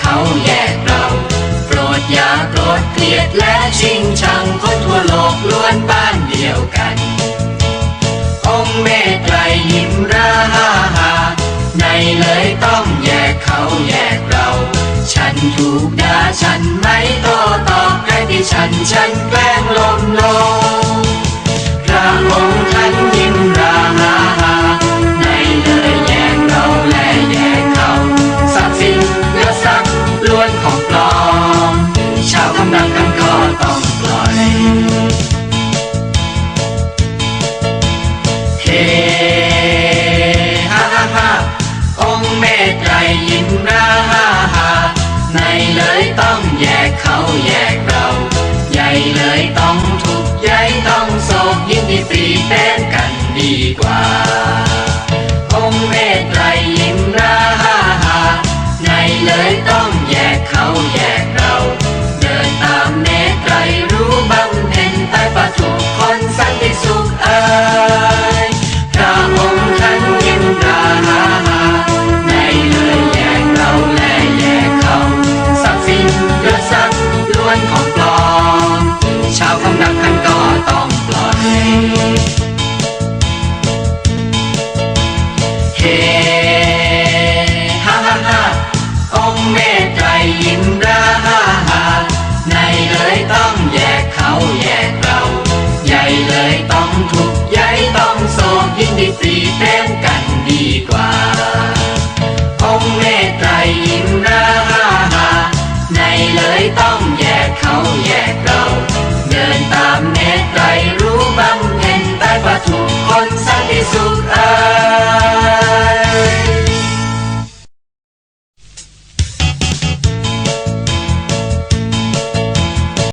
เขาแยกเรา โปรดอย่าโกรธเกลียดและชิงชังคนทั่วโลกล้วนบ้านเดียวกัน องค์เมตไตรยิ้มราฮาฮาในเลยต้องแยกเขาแยกเรา ฉันถูกด่าฉันไม่โตตอบใครที่ฉันฉันแกล้งลมลง โศกยิ่งดีตีเต้นกันดีกว่า คงเมตไตรยิ้มราฮาฮาในเลยต้องแยกเขาแยกเรา เฮฮ่าฮ่าฮาองเมตไตรยิ้มราฮาฮาในเลยต้องแยกเขาแยกเรา ใหญ่เลยต้องทุกใหญ่ต้องโศกยิ่งดีตีเต้นกันดีกว่า องเมตไตรยิ้มราฮาฮาในเลยต้องแยกเขาแยกเรา เดินตามเนตไตรรู้